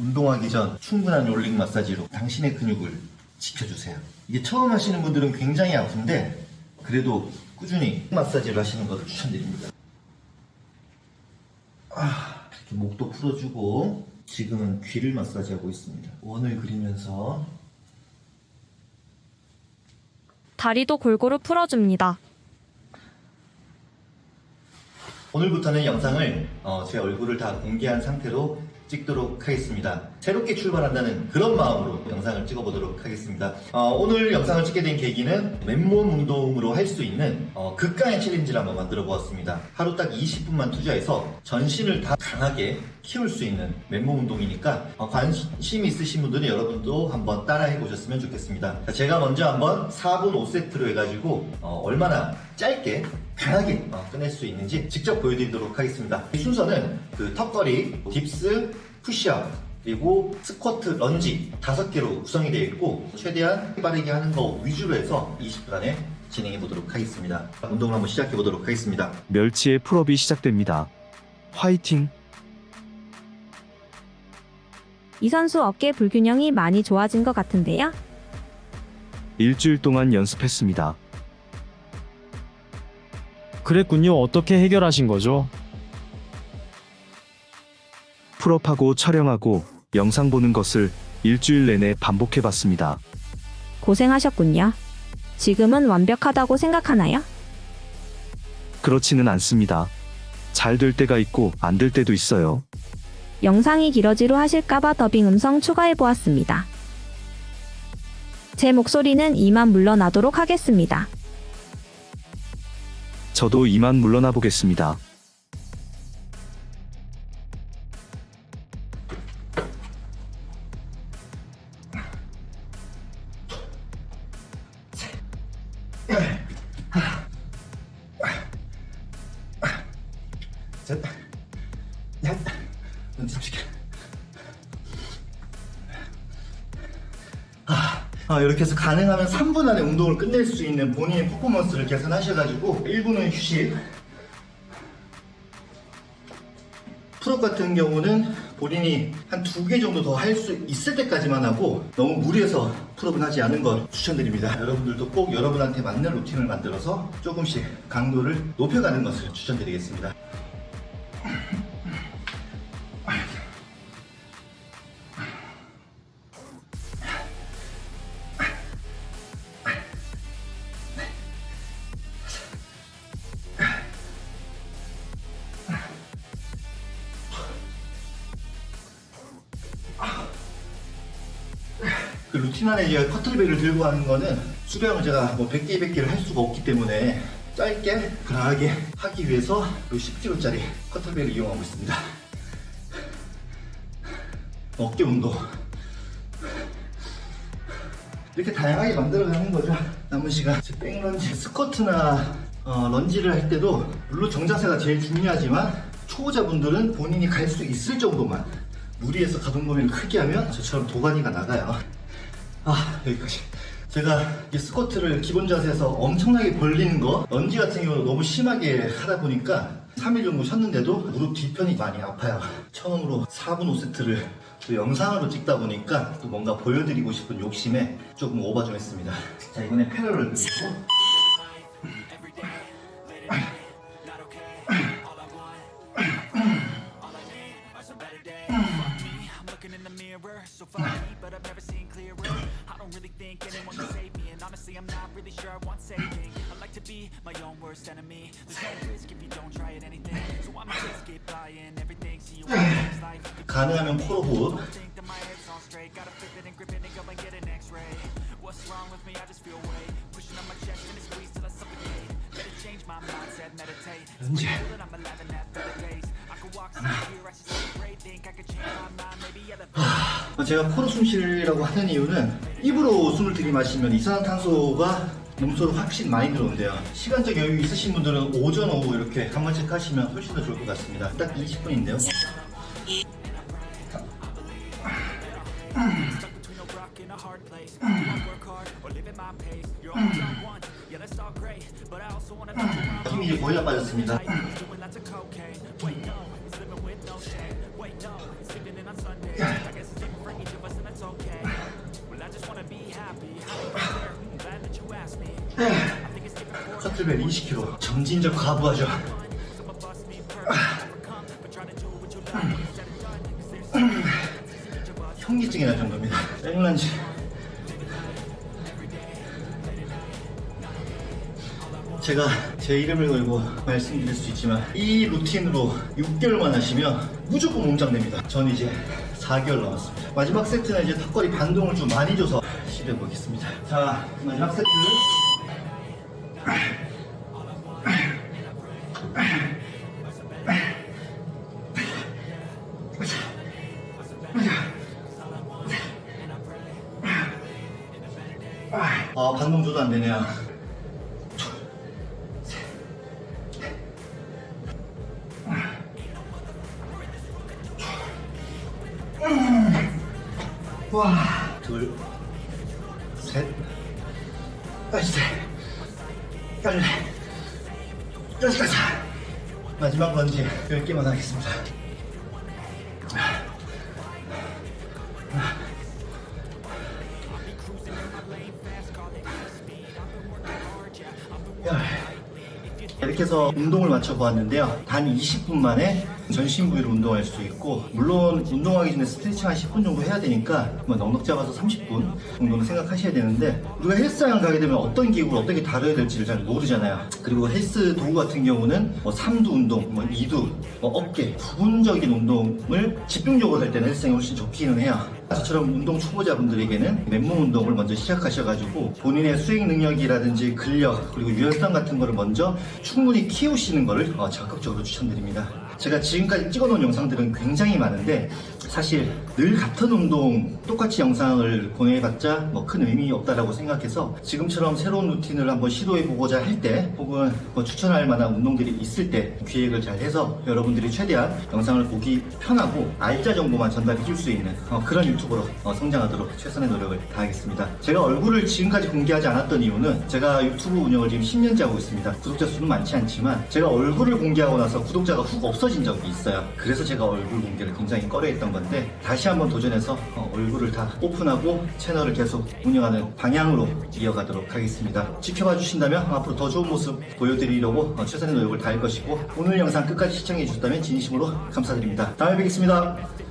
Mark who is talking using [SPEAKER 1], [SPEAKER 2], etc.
[SPEAKER 1] 운동하기 전 충분한 롤링 마사지로 당신의 근육을 지켜주세요. 이게 처음 하시는 분들은 굉장히 아픈데 그래도 꾸준히 마사지를 하시는 것을 추천드립니다. 아, 이렇게 목도 풀어주고 지금은 귀를 마사지하고 있습니다. 원을 그리면서
[SPEAKER 2] 다리도 골고루 풀어줍니다.
[SPEAKER 1] 오늘부터는 영상을 어, 제 얼굴을 다 공개한 상태로 찍도록 하겠습니다. 새롭게 출발한다는 그런 마음으로 영상을 찍어보도록 하겠습니다. 어, 오늘 영상을 찍게 된 계기는 맨몸 운동으로 할 수 있는 어, 극강의 챌린지를 한번 만들어 보았습니다. 하루 딱 20분만 투자해서 전신을 다 강하게 키울 수 있는 맨몸 운동이니까 어, 관심 있으신 분들은 여러분도 한번 따라해 보셨으면 좋겠습니다. 자, 제가 먼저 한번 4분 5세트로 해가지고 어, 얼마나 짧게 강하게 어, 끝낼 수 있는지 직접 보여드리도록 하겠습니다. 이 순서는 그 턱걸이, 딥스, 푸시업, 그리고 스쿼트, 런지 다섯 개로 구성이 되어 있고 최대한 빠르게 하는 거 위주로 해서 20분간에 진행해 보도록 하겠습니다. 운동을 한번 시작해 보도록 하겠습니다.
[SPEAKER 3] 멸치의 풀업이 시작됩니다. 화이팅!
[SPEAKER 2] 이 선수 어깨 불균형이 많이 좋아진 것 같은데요?
[SPEAKER 3] 일주일 동안 연습했습니다.
[SPEAKER 4] 그랬군요. 어떻게 해결하신 거죠?
[SPEAKER 3] 풀업하고 촬영하고 영상 보는 것을 일주일 내내 반복해 봤습니다.
[SPEAKER 2] 고생하셨군요. 지금은 완벽하다고 생각하나요?
[SPEAKER 3] 그렇지는 않습니다. 잘 될 때가 있고 안 될 때도 있어요.
[SPEAKER 2] 영상이 길어지로 하실까봐 더빙 음성 추가해 보았습니다. 제 목소리는 이만 물러나도록 하겠습니다.
[SPEAKER 3] 저도 이만 물러나 보겠습니다.
[SPEAKER 1] 셋, 넷, 눈 숨 아, 아, 이렇게 해서 가능하면 3분 안에 운동을 끝낼 수 있는 본인의 퍼포먼스를 계산하셔가지고 1분은 휴식. 풀업 같은 경우는 본인이 한 두 개 정도 더 할 수 있을 때까지만 하고 너무 무리해서 풀업은 하지 않은 걸 추천드립니다. 여러분들도 꼭 여러분한테 맞는 루틴을 만들어서 조금씩 강도를 높여가는 것을 추천드리겠습니다. 루틴 안에 이제 커틀벨을 들고 하는 거는 수량을 제가 뭐 100개, 200개를 할 수가 없기 때문에 짧게 강하게 하기 위해서 이 10kg짜리 커틀벨을 이용하고 있습니다. 어깨 운동. 이렇게 다양하게 만들어가는 거죠. 남은 시간. 백런지, 스쿼트나 어, 런지를 할 때도 물론 정자세가 제일 중요하지만 초보자분들은 본인이 갈 수 있을 정도만 무리해서 가동 범위를 크게 하면 저처럼 도가니가 나가요. 아 여기까지. 제가 이 스쿼트를 기본 자세에서 엄청나게 벌리는 거 런지 같은 경우는 너무 심하게 하다 보니까 3일 정도 쉬었는데도 무릎 뒤편이 많이 아파요. 처음으로 4분 5세트를 또 영상으로 찍다 보니까 또 뭔가 보여드리고 싶은 욕심에 조금 오버 좀 했습니다. 자 이번에 패러를 그리고
[SPEAKER 5] I want saving. I like to be my own worst enemy. There's no risk if you don't try at anything, so I'ma just get buying everything. See you in next life.
[SPEAKER 1] 가능하면 코로 호흡.
[SPEAKER 5] Think that my head's on straight, gotta flip it and grip it and go and get an X-ray. What's wrong with me? I just feel weight pushing on my chest and it squeeze till I suffocate. Better change my mindset, meditate.
[SPEAKER 1] 런지.
[SPEAKER 5] Feel that I'm alive and have better days. I could walk through here, I should celebrate. Think I could change my mind, maybe elevate.
[SPEAKER 1] 어, 제가 코로 숨 쉬라고 하는 이유는 입으로 숨을 들이마시면 이산화탄소가 몸소리 확실히 많이 들어온대요. 시간적 여유 있으신 분들은 오전, 오후 이렇게 한 번씩 하시면 훨씬 더 좋을 것 같습니다. 딱 20분인데요. 힘이 이제 거의 다 빠졌습니다. Kettlebell 20kg 점진적 과부하죠. 현기증이 날 정도입니다. 백런지. 제가 제 이름을 걸고 말씀드릴 수 있지만 이 루틴으로 6개월만 하시면 무조건 몸짱됩니다. 전 이제 4개월 남았습니다. 마지막 세트는 이제 턱걸이 반동을 좀 많이 줘서 시도해 보겠습니다. 자, 마지막 세트. 아, 반동 줘도 안 되네요. 와, 둘, 셋, 넷, 열네, 여섯, 마지막 런지 10개만 하겠습니다. 열. 이렇게 해서 운동을 맞춰보았는데요. 단 20분 만에 전신 부위로 운동할 수 있고 물론 운동하기 전에 스트레칭 한 10분 정도 해야 되니까 뭐 넉넉 잡아서 30분 정도는 생각하셔야 되는데 우리가 헬스장 가게 되면 어떤 기구를 어떻게 다뤄야 될지를 잘 모르잖아요. 그리고 헬스 도구 같은 경우는 뭐 3두 운동, 뭐 2두, 뭐 어깨, 부분적인 운동을 집중적으로 할 때는 헬스장이 훨씬 좋기는 해요. 저처럼 운동 초보자분들에게는 맨몸 운동을 먼저 시작하셔가지고 본인의 수행 능력이라든지 근력 그리고 유연성 같은 거를 먼저 충분히 키우시는 거를 어, 적극적으로 추천드립니다. 제가 지금까지 찍어놓은 영상들은 굉장히 많은데 사실 늘 같은 운동 똑같이 영상을 보내봤자 뭐 큰 의미 없다라고 생각해서 지금처럼 새로운 루틴을 한번 시도해보고자 할 때 혹은 뭐 추천할 만한 운동들이 있을 때 기획을 잘 해서 여러분들이 최대한 영상을 보기 편하고 알짜 정보만 전달해 줄 수 있는 어, 그런 유튜버로 어, 성장하도록 최선의 노력을 다하겠습니다. 제가 얼굴을 지금까지 공개하지 않았던 이유는 제가 유튜브 운영을 지금 10년째 하고 있습니다. 구독자 수는 많지 않지만 제가 얼굴을 공개하고 나서 구독자가 훅 없 어진 적이 있어요. 그래서 제가 얼굴 공개를 굉장히 꺼려했던 건데 다시 한번 도전해서 어, 얼굴을 다 오픈하고 채널을 계속 운영하는 방향으로 이어가도록 하겠습니다. 지켜봐 주신다면 앞으로 더 좋은 모습 보여드리려고 어, 최선의 노력을 다할 것이고 오늘 영상 끝까지 시청해 주셨다면 진심으로 감사드립니다. 다음에 뵙겠습니다.